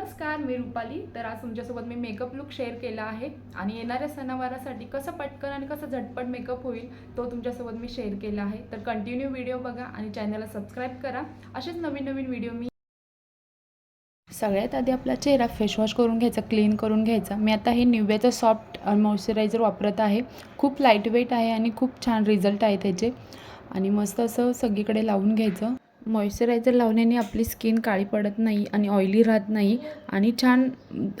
नमस्कार मी रुपाली. तर आज तुमच्यासोबत मी मेकअप लुक शेअर केला आहे. आणि येणाऱ्या सणावारासाठी कसं पटकन आणि कसं झटपट मेकअप होईल तो तुमच्यासोबत मी शेअर केला आहे. तर कंटिन्यू व्हिडिओ बघा आणि चॅनलला सबस्क्राईब करा. असेच नवीन नवीन व्हिडिओ मी सगळ्यात आधी आपला चेहरा फेसवॉश करून घ्यायचा क्लीन करून घ्यायचा. मी आता हे निव्याचं सॉफ्ट मॉइश्चरायझर वापरत आहे. खूप लाइट वेट आहे आणि खूप छान रिझल्ट आहे त्याचे. आणि मस्त असं सगळीकडे लावून घ्यायचं. मॉइश्चरायझर लावण्याने आपली स्किन काळी पडत नाही आणि ऑइली राहत नाही आणि छान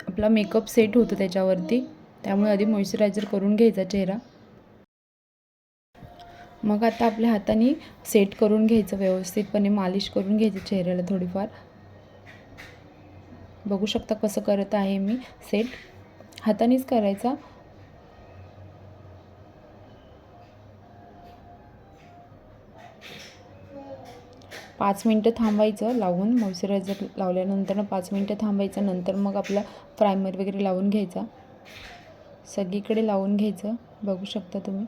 आपला मेकअप सेट होतो त्याच्यावरती. त्यामुळे आधी मॉइश्चरायझर करून घ्यायचा चेहरा. मग आता आपल्या हाताने सेट करून घ्यायचं व्यवस्थितपणे मालिश करून घ्यायचं चेहऱ्याला थोडीफार. बघू शकता कसं करत आहे मी सेट हातानेच करायचा. पाच मिनटं थांबायचं लावून मॉइश्चरायझर लावल्यानंतर पाच मिनटं थांबायचं नंतर मग आपला प्रायमर वगैरे लावून घ्यायचा. सगळीकडे लावून घ्यायचं बघू शकता तुम्ही.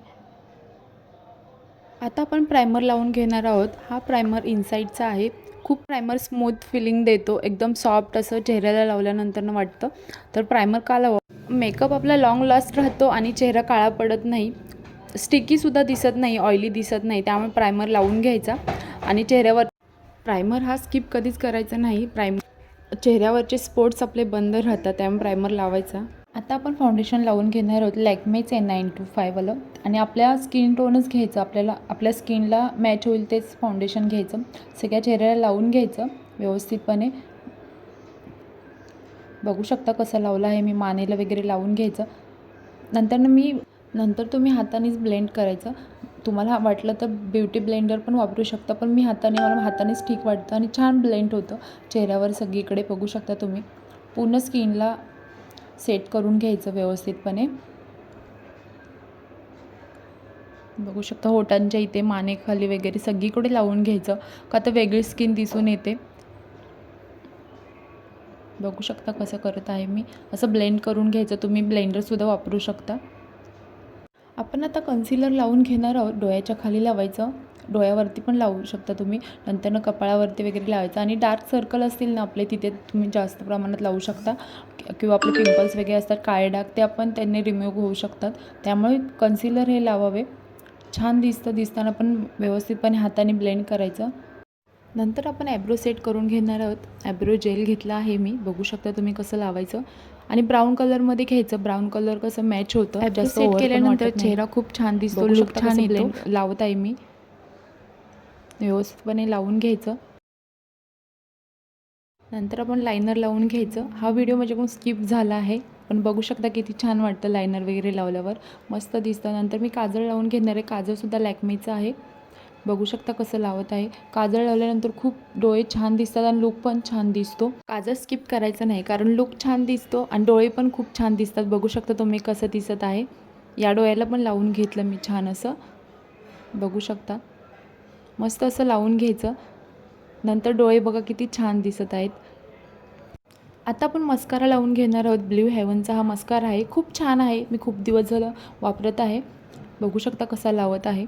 आता आपण प्रायमर लावून घेणार आहोत. हा प्रायमर इनसाईडचा आहे. खूप प्रायमर स्मूथ फिलिंग देतो. एकदम सॉफ्ट असं चेहऱ्याला लावल्यानंतर वाटतं. तर प्रायमर का लावा मेकअप आपला लाँग लास्ट राहतो आणि चेहरा काळा पडत नाही. स्टिकीसुद्धा दिसत नाही ऑइली दिसत नाही. त्यामुळे प्रायमर लावून घ्यायचा आणि चेहऱ्यावर प्रायमर हा स्किप कधीच करायचा नाही. प्रायमर चेहऱ्यावरचे स्पोर्ट्स आपले बंद राहतात त्यामुळे प्रायमर लावायचा. आता आपण फाउंडेशन लावून घेणार आहोत लॅकमेच आहे नाईन टू फायवालं आणि आपल्या स्किन टोनच घ्यायचं आपल्याला आपल्या स्किनला मॅच होईल तेच फाउंडेशन घ्यायचं. सगळ्या चेहऱ्याला लावून घ्यायचं व्यवस्थितपणे. बघू शकता कसं लावलं आहे मी मानेला वगैरे लावून घ्यायचं. नंतर मी नंतर तुम्ही हातानेच ब्लेंड करायचं. तुम्हाला वाटलं तर ब्युटी ब्लेंडर पण वापरू शकता पण मी हाताने मला हातानेच ठीक वाटतं आणि छान ब्लेंड होतं. चेहऱ्यावर सगळीकडे बघू शकता तुम्ही. पूर्ण स्किनला सेट करून घ्यायचं व्यवस्थितपणे. बघू शकता होटांच्या इथे मानेखाली वगैरे सगळीकडे लावून घ्यायचं का तर वेगळी स्किन दिसून येते. बघू शकता कसं करत आहे मी. असं ब्लेंड करून घ्यायचं तुम्ही ब्लेंडरसुद्धा वापरू शकता. आपण आता कन्सिलर लावून घेणार आहोत डोळ्याच्या खाली लावायचं. डोळ्यावरती पण लावू शकता तुम्ही. नंतरनं कपाळावरती वगैरे लावायचं. आणि डार्क सर्कल असतील ना आपले तिथे तुम्ही जास्त प्रमाणात लावू शकता. किंवा आपले पिंपल्स वगैरे असतात काळे डाग ते आपण त्यांनी रिमूव्ह होऊ शकतात. त्यामुळे कन्सिलर हे लावावे. छान दिसतं दिसताना पण व्यवस्थितपणे हाताने ब्लेंड करायचं. नंतर आपण ॲब्रो सेट करून घेणार आहोत. ॲब्रो जेल घेतला आहे मी. बघू शकता तुम्ही कसं लावायचं. आणि ब्राऊन कलरमध्ये घ्यायचं. ब्राऊन कलर कसं मॅच होतं. जास्त सेट केल्यानंतर चेहरा खूप छान दिसतो. लुक छान येतो. लावत आहे मी. व्यवस्थितपणे लावून घ्यायचं. नंतर आपण लायनर लावून घ्यायचं. हा व्हिडिओ माझ्याकडून स्किप झाला आहे. पण बघू शकता किती छान वाटतं लायनर वगैरे लावल्यावर. मस्त दिसतं. नंतर मी काजळ लावून घेणार आहे. काजळसुद्धा लॅकमेचं आहे. बघू शकता कसं लावत आहे. काजळ लावल्यानंतर खूप डोळे छान दिसतात आणि लुक पण छान दिसतो. काजळ स्किप करायचं नाही कारण लुक छान दिसतो आणि डोळे पण खूप छान दिसतात. बघू शकता तुम्ही कसं दिसत आहे. या डोळ्याला पण लावून घेतलं मी छान असं. बघू शकता. मस्त असं लावून घ्यायचं. नंतर डोळे बघा किती छान दिसत आहेत. आता आपण मस्कारा लावून घेणार आहोत. ब्ल्यू हेवनचा हा मस्कारा आहे. खूप छान आहे. मी खूप दिवस झालं वापरत आहे. बघू शकता कसा लावत आहे.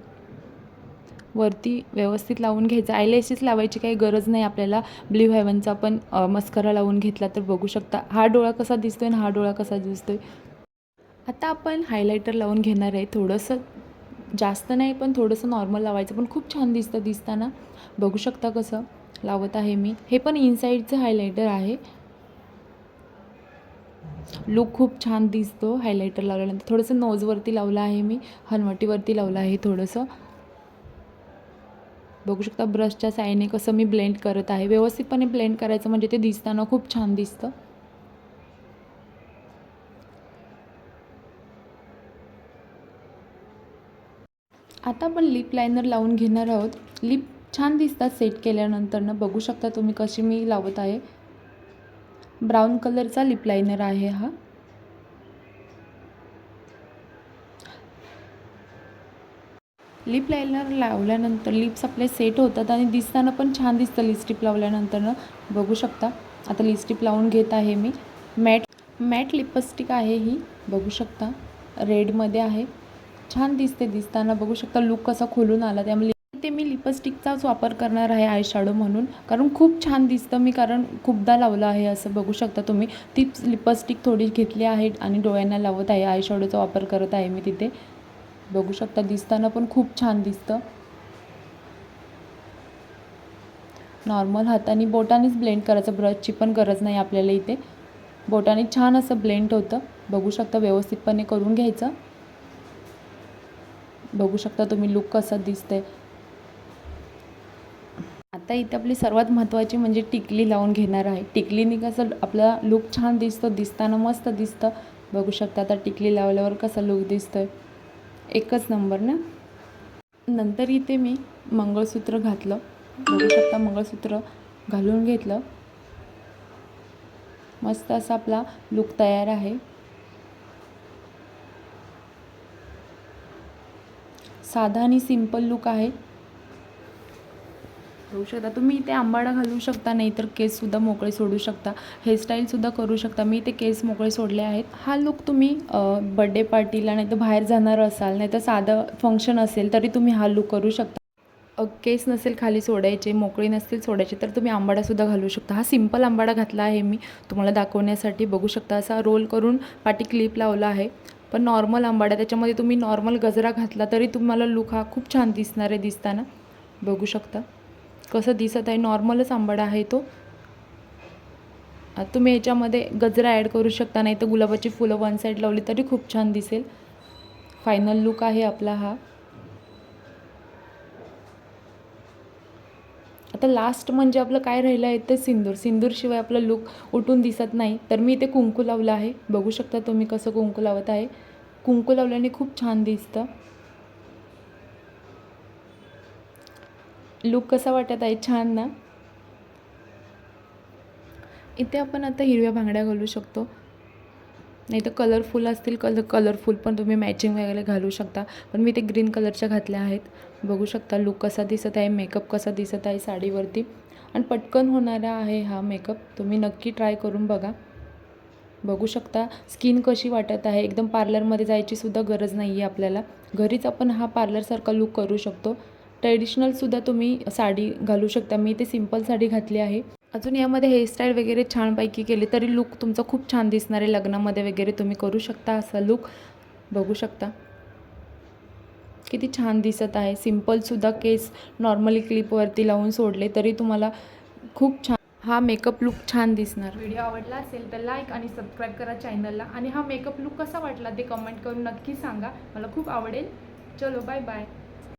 वरती व्यवस्थित लावून घ्यायचं. आयलॅशेस लावायची काही गरज नाही आपल्याला. ब्ल्यू हेवनचा पण मस्करा लावून घेतला तर बघू शकता. हा डोळा कसा दिसतोय आणि हा डोळा कसा दिसतोय. आता आपण हायलायटर लावून घेणार आहे. थोडंसं जास्त नाही पण थोडंसं नॉर्मल लावायचं. पण खूप छान दिसतं दिसताना. बघू शकता कसं लावत आहे मी. हे पण इनसाईडचं हायलायटर आहे. लुक खूप छान दिसतो हायलायटर लावल्यानंतर. थोडंसं नोजवरती लावलं आहे मी. हनवटीवरती लावलं आहे थोडंसं. बघू शकता ब्रशच्या साईने कसं मी ब्लेंड करत आहे. व्यवस्थितपणे ब्लेंड करायचं म्हणजे ते दिसताना खूप छान दिसतं. आता आपण लिप लायनर लावून घेणार आहोत. लिप छान दिसतात सेट केल्यानंतरनं. बघू शकता तुम्ही कशी मी लावत आहे. ब्राऊन कलरचा लिप लायनर आहे हा. लिप लायनर लावल्यानंतर लिप्स आपले सेट होतात आणि दिसताना पण छान दिसतं लिपस्टिप लावल्यानंतरनं. बघू शकता. आता लिपस्टिप लावून घेत आहे मी. मॅट मॅट लिपस्टिक आहे ही. बघू शकता. रेडमध्ये आहे. छान दिसते दिसताना. बघू शकता लुक कसा खोलून आला. त्यामुळे ते मी लिपस्टिकचाच वापर करणार आहे आय शॅडो म्हणून. कारण खूप छान दिसतं मी. कारण खूपदा लावलं आहे असं बघू शकता तुम्ही. ती लिपस्टिक थोडी घेतली आहे आणि डोळ्यांना लावत आहे. आय शॅडोचा वापर करत आहे मी तिथे. बघू शकता दिसताना पण खूप छान दिसतं. नॉर्मल हाताने बोटानेच ब्लेंड करायचं ब्रशची पण गरज नाही आपल्याला इथे. बोटाने छान असं ब्लेंड होतं. बघू शकता व्यवस्थितपणे करून घ्यायचं. बघू शकता तुम्ही लुक कसं दिसतंय. आता इथे आपली सर्वात महत्त्वाची म्हणजे टिकली लावून घेणार आहे. टिकलीने कसं आपला लुक छान दिसतो दिसताना मस्त दिसतं. बघू शकता आता टिकली लावल्यावर कसं लुक दिसतोय. एकच नंबर ना? नंतर इथे मी मंगळसूत्र घातलं. बघू शकता मंगळसूत्र घालून घेतलं. मस्त असा आपला लुक तयार आहे. साधा आणि सिंपल लुक आहे. बघू शकता. तुम्ही इथे आंबाडा घालू शकता नाही तर केससुद्धा मोकळे सोडू शकता. हेअरस्टाईलसुद्धा करू शकता. मी इथे केस मोकळे सोडले आहेत. हा लुक तुम्ही बड्डे पार्टीला नाही तर बाहेर जाणार असाल नाही तर साधं फंक्शन असेल तरी तुम्ही हा लुक करू शकता. केस नसेल खाली सोडायचे मोकळी नसतील सोडायचे तर तुम्ही आंबाडासुद्धा घालू शकता. हा सिंपल आंबाडा घातला आहे मी. तुम्हाला दाखवण्यासाठी बघू शकता असा रोल करून पाठी क्लिप लावला आहे. पण नॉर्मल आंबाडा त्याच्यामध्ये तुम्ही नॉर्मल गजरा घातला तरी तुम्हाला लुक हा खूप छान दिसणार आहे दिसताना बघू शकता. कसं दिसत आहे नॉर्मलच आंबाडा आहे तो. तुम्ही याच्यामध्ये गजरा ॲड करू शकता नाही तर गुलाबाची फुलं वन साईड लावली तरी खूप छान दिसेल. फायनल लुक आहे आपला हा. आता लास्ट म्हणजे आपलं काय राहिलं आहे ते सिंदूर. सिंदूरशिवाय आपलं लुक उठून दिसत नाही. तर मी इथे कुंकू लावलं आहे. बघू शकता तुम्ही कसं कुंकू लावत आहे. कुंकू लावल्याने खूप छान दिसतं. लुक कसा वाटत आहे? छान ना? इथे आपण आता हिरव्या भांगड्या घालू शकतो. नाही तर कलरफुल असतील कलर कलरफुल पण तुम्ही मॅचिंग वगैरे घालू शकता. पण मी ते ग्रीन कलरच्या घातल्या आहेत. बघू शकता लुक कसा दिसत आहे मेकअप कसा दिसत आहे साडीवरती. आणि पटकन होणारा आहे हा मेकअप तुम्ही नक्की ट्राय करून बघा. बघू शकता स्किन कशी वाटत आहे. एकदम पार्लरमध्ये जायची सुद्धा गरज नाही आहे आपल्याला. घरीच आपण हा पार्लरसारखा लुक करू शकतो. ट्रेडिशनलसुद्धा तुम्ही साडी घालू शकता. मी ते सिंपल साडी घातली आहे. अजून यामध्ये हेअरस्टाईल वगैरे छानपैकी केली तरी लुक तुमचा खूप छान दिसणार आहे. लग्नामध्ये वगैरे तुम्ही करू शकता असा लुक बघू शकता. किती छान दिसत आहे. सिम्पलसुद्धा केस नॉर्मली क्लिपवरती लावून सोडले तरी तुम्हाला खूप छान हा मेकअप लुक छान दिसणार. व्हिडिओ आवडला असेल तर लाईक आणि सबस्क्राईब करा चॅनलला आणि हा मेकअप लुक कसा वाटला ते कमेंट करून नक्की सांगा. मला खूप आवडेल. चलो बाय बाय